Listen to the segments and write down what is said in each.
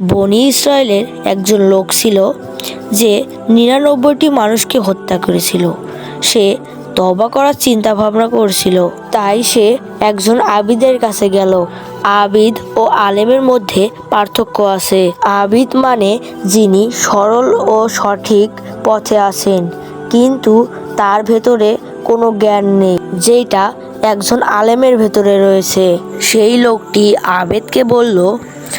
বনি ইসরায়েলের একজন লোক ছিল যে নিরানব্বইটি মানুষকে হত্যা করেছিল। সে তবা করার চিন্তা ভাবনা করছিল। তাই সে একজন আবিদের কাছে গেল। আবিদ ও আলেমের মধ্যে পার্থক্য আছে। আবিদ মানে যিনি সরল ও সঠিক পথে আছেন, কিন্তু তার ভেতরে কোনো জ্ঞান নেই যেটা একজন আলেমের ভেতরে রয়েছে। সেই লোকটি আবেদকে বলল,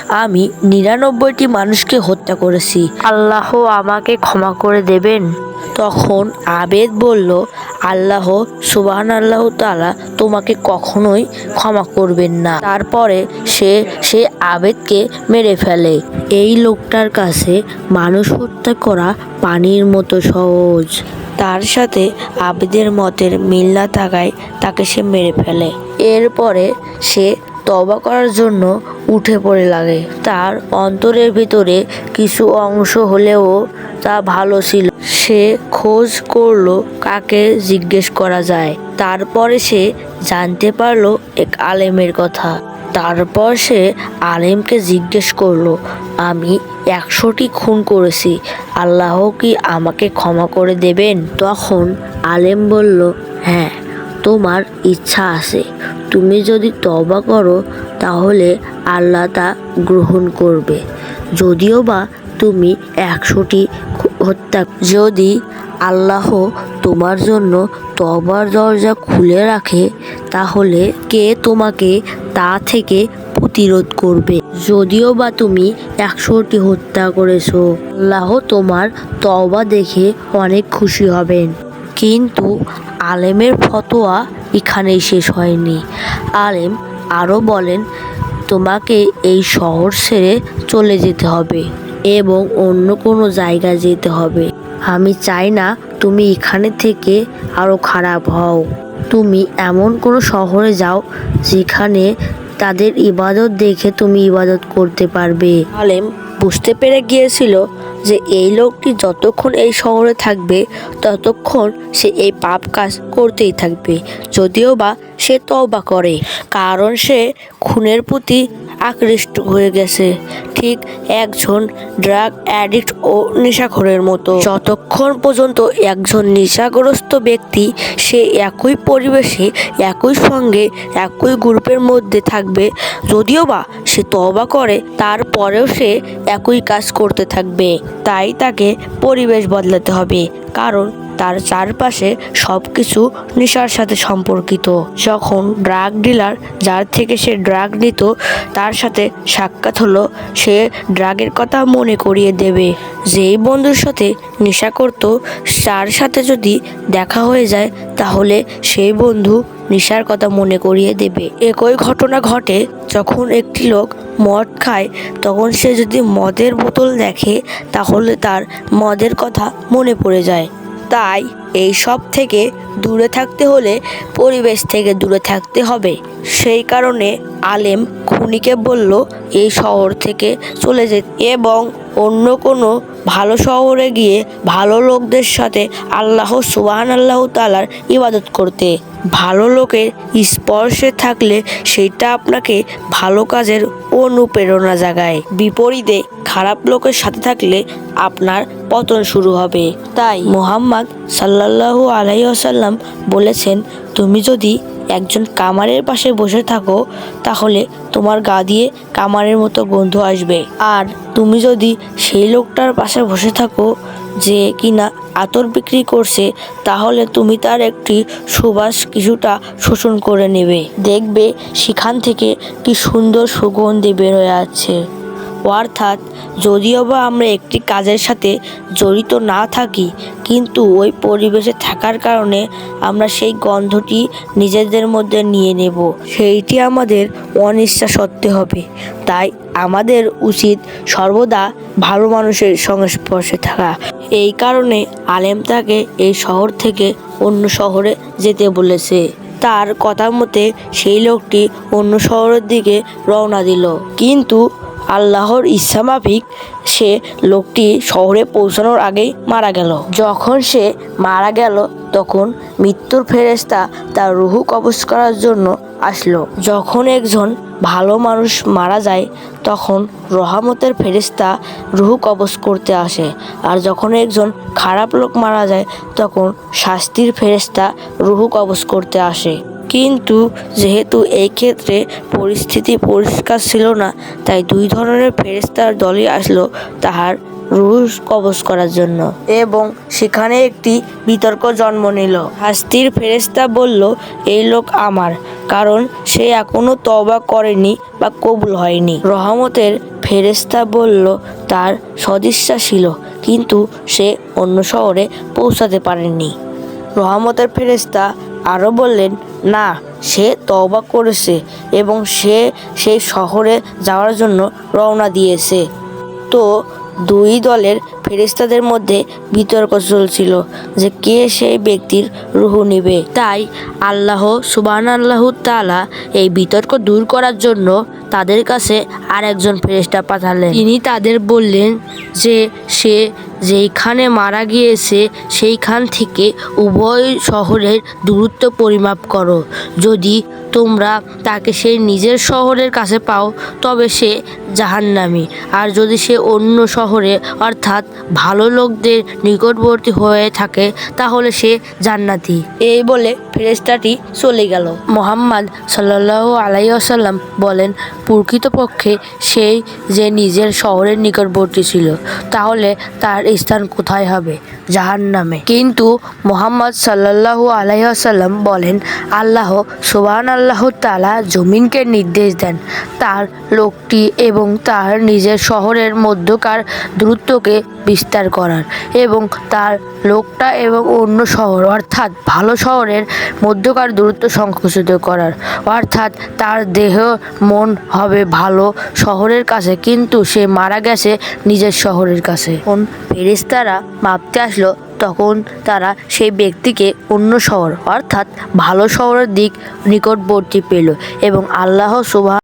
আমি নিরানব্বইটি মানুষকে হত্যা করেছি। আল্লাহ আমাকে ক্ষমা করে দেবেন। তখন আবেদ বলল, আল্লাহ সুবাহান আল্লাহ তালা তোমাকে কখনোই ক্ষমা করবেন না। তারপরে সে সে আবেদকে মেরে ফেলে। এই লোকটার কাছে মানুষ হত্যা করা পানির মতো সহজ। তার সাথে আবেদের মতের মিল না থাকায় তাকে সে মেরে ফেলে। এরপরে সে তবা করার জন্য উঠে পড়ে লাগে। তার অন্তরের ভিতরে কিছু অংশ হলেও তা ভালো ছিল। সে খোঁজ করল কাকে জিজ্ঞেস করা যায়। তারপরে সে জানতে পারল এক আলেমের কথা। তারপর সে আলেমকে জিজ্ঞেস করল, আমি একশোটি খুন করেছি, আল্লাহ কি আমাকে ক্ষমা করে দেবেন? তখন আলেম বলল হ্যাঁ তোমার ইচ্ছা আছে। তুমি যদি তবা করো, তাহলে আল্লাহ তা গ্রহণ করবে। যদিও বা তুমি একশোটি হত্যা। যদি আল্লাহ তোমার জন্য তবার দরজা খুলে রাখে, তাহলে কে তোমাকে তা থেকে প্রতিরোধ করবে? যদিও বা তুমি একশোটি হত্যা করেছ, আল্লাহ তোমার তবা দেখে অনেক খুশি হবেন। কিন্তু আলেমের ফতোয়া এখানেই শেষ হয়নি। আলেম আরও বলেন, তোমাকে এই শহর ছেড়ে চলে যেতে হবে। এবং অন্য কোনো জায়গায় যেতে হবে। আমি চাই না তুমি এখানে থেকে আরও খারাপ হও। তুমি এমন কোনো শহরে যাও যেখানে তাদের ইবাদত দেখে তুমি ইবাদত করতে পারবে। আলেম বুঝতে পেরে গিয়েছিল যে এই লোকটি যতক্ষণ এই শহরে থাকবে, ততক্ষণ সে এই পাপ কাজ করতেই থাকবে। যদিও বা সে তওবা করে, কারণ সে খুনের প্রতি আকৃষ্ট হয়ে গেছে। ঠিক একজন ড্রাগ অ্যাডিক্ট ও নেশাখোরের মতো। যতক্ষণ পর্যন্ত একজন নেশাগ্রস্ত ব্যক্তি সে একই পরিবেশে, একই সঙ্গে, একই গ্রুপের মধ্যে থাকবে, যদিও বা সে তবা করে, তারপরেও সে একই কাজ করতে থাকবে। তাই তাকে পরিবেশ বদলাতে হবে। কারণ তার চারপাশে সব কিছু নেশার সাথে সম্পর্কিত। যখন ড্রাগ ডিলার যার থেকে সে ড্রাগ নিত, তার সাথে সাক্ষাৎ হলো, সে ড্রাগের কথা মনে করিয়ে দেবে। যেই বন্ধুর সাথে নেশা করত, তার সাথে যদি দেখা হয়ে যায়, তাহলে সেই বন্ধু নেশার কথা মনে করিয়ে দেবে। একই ঘটনা ঘটে যখন একটি লোক মদ খায়, তখন সে যদি মদের বোতল দেখে, তাহলে তার মদের কথা মনে পড়ে যায়। তাই এই সব থেকে দূরে থাকতে হলে পরিবেশ থেকে দূরে থাকতে হবে। সেই কারণে আলেম খুনিকে বলল, এই শহর থেকে চলে যেতে। এবং অন্য কোনো ভালো শহরে গিয়ে ভালো লোকদের সাথে আল্লাহ সুবাহান আল্লাহ তালার ইবাদত করতে। ভালো লোকের স্পর্শে থাকলে সেটা আপনাকে ভালো কাজের অনুপ্রেরণা জাগায়। বিপরীতে খারাপ লোকের সাথে থাকলে আপনার পতন শুরু হবে। তাই মোহাম্মদ সাল্লাল্লাহু আলাই আসাল্লাম বলেছেন, তুমি যদি একজন কামারের পাশে বসে থাকো, তাহলে তোমার গা দিয়ে কামারের মতো গন্ধ আসবে। আর তুমি যদি সেই লোকটার পাশে বসে থাকো যে কিনা আতর বিক্রি করছে, তাহলে তুমি তার একটি সুবাস কিছুটা শোষণ করে নেবে। দেখবে সেখান থেকে কি সুন্দর সুগন্ধি বের হয়ে আছে অর্থাৎ যদিও বা আমরা একটি কাজের সাথে জড়িত না থাকি, কিন্তু ওই পরিবেশে থাকার কারণে আমরা সেই গন্ধটি নিজেদের মধ্যে নিয়ে নেব। সেইটি আমাদের অনিচ্ছা সত্ত্বে হবে। তাই আমাদের উচিত সর্বদা ভালো মানুষের সংস্পর্শে থাকা। এই কারণে আলেম তাকে এই শহর থেকে অন্য শহরে যেতে বলেছে। তার কথা মতে সেই লোকটি অন্য শহরের দিকে রওনা দিল। কিন্তু আল্লাহর ইচ্ছা মাফিক, সে লোকটি শহরে পৌঁছানোর আগেই মারা গেল। যখন সে মারা গেল, তখন মৃত্যুর ফেরেস্তা তার রুহু কবজ করার জন্য আসলো। যখন একজন ভালো মানুষ মারা যায়, তখন রহামতের ফেরেস্তা রুহু কবজ করতে আসে। আর যখন একজন খারাপ লোক মারা যায়, তখন শাস্তির ফেরেস্তা রুহু কবজ করতে আসে। কিন্তু যেহেতু এই ক্ষেত্রে পরিস্থিতি পরিষ্কার ছিল না, তাই দুই ধরনের ফেরেস্তার দলই আসলো তাহার রুহ কবজ করার জন্য। এবং সেখানে একটি বিতর্ক জন্ম নিল। হাস্তির ফেরেস্তা বলল এই লোক আমার, কারণ সে এখনও তবা করেনি বা কবুল হয়নি। রহমতের ফেরেস্তা বলল, তার সদিচ্ছা ছিল, কিন্তু সে অন্য শহরে পৌঁছাতে পারেনি রহমতের ফেরেস্তা আরও বললেন, না, সে তওবা করেছে এবং সে সেই শহরে যাওয়ার জন্য রওনা দিয়েছে। তো দুই দলের ফেরেস্তাদের মধ্যে বিতর্ক চলছিল যে কে সেই ব্যক্তির রুহু নিবে। তাই আল্লাহ সুবান আল্লাহ তালা এই বিতর্ক দূর করার জন্য তাদের কাছে আর একজন ফেরেস্তা পাঠালেন। তিনি তাদের বললেন যে সে যেইখানে মারা গিয়েছে, সেইখান থেকে উভয় শহরের দূরত্ব পরিমাপ করো। যদি তোমরা তাকে সেই নিজের শহরের কাছে পাও, তবে সে জাহান্নামী। আর যদি সে অন্য শহরে, অর্থাৎ ভালো লোকদের নিকটবর্তী হয়ে থাকে, তাহলে সে জান্নাতি। এই বলে ফেরেস্তাটি চলে গেল। মোহাম্মদ সাল্লাহ আলাইসাল্লাম বলেন, প্রকৃতপক্ষে সেই যে নিজের শহরের নিকটবর্তী ছিল, তাহলে তার স্থান কোথায় হবে? জাহান নামে কিন্তু মোহাম্মদ সাল্লাল্লাহু আলাইসাল্লাম বলেন, আল্লাহ সোবান আল্লাহ তালা জমিনকে নির্দেশ দেন। তার লোকটি এবং তার নিজের শহরের মধ্যকার দূরত্বকে বিস্তার করার এবং তার লোকটা এবং অন্য শহর, অর্থাৎ ভালো শহরের মধ্যকার দূরত্ব সংকুচিত করার। অর্থাৎ তার দেহ, মন হবে ভালো শহরের কাছে, কিন্তু সে মারা গেছে নিজের শহরের কাছে। ফেরেস্তারা ভাবতে আসলো, তখন তারা সেই ব্যক্তিকে অন্য শহর, অর্থাৎ ভালো শহরের দিক নিকটবর্তী পেল এবং আল্লাহ সুবাহ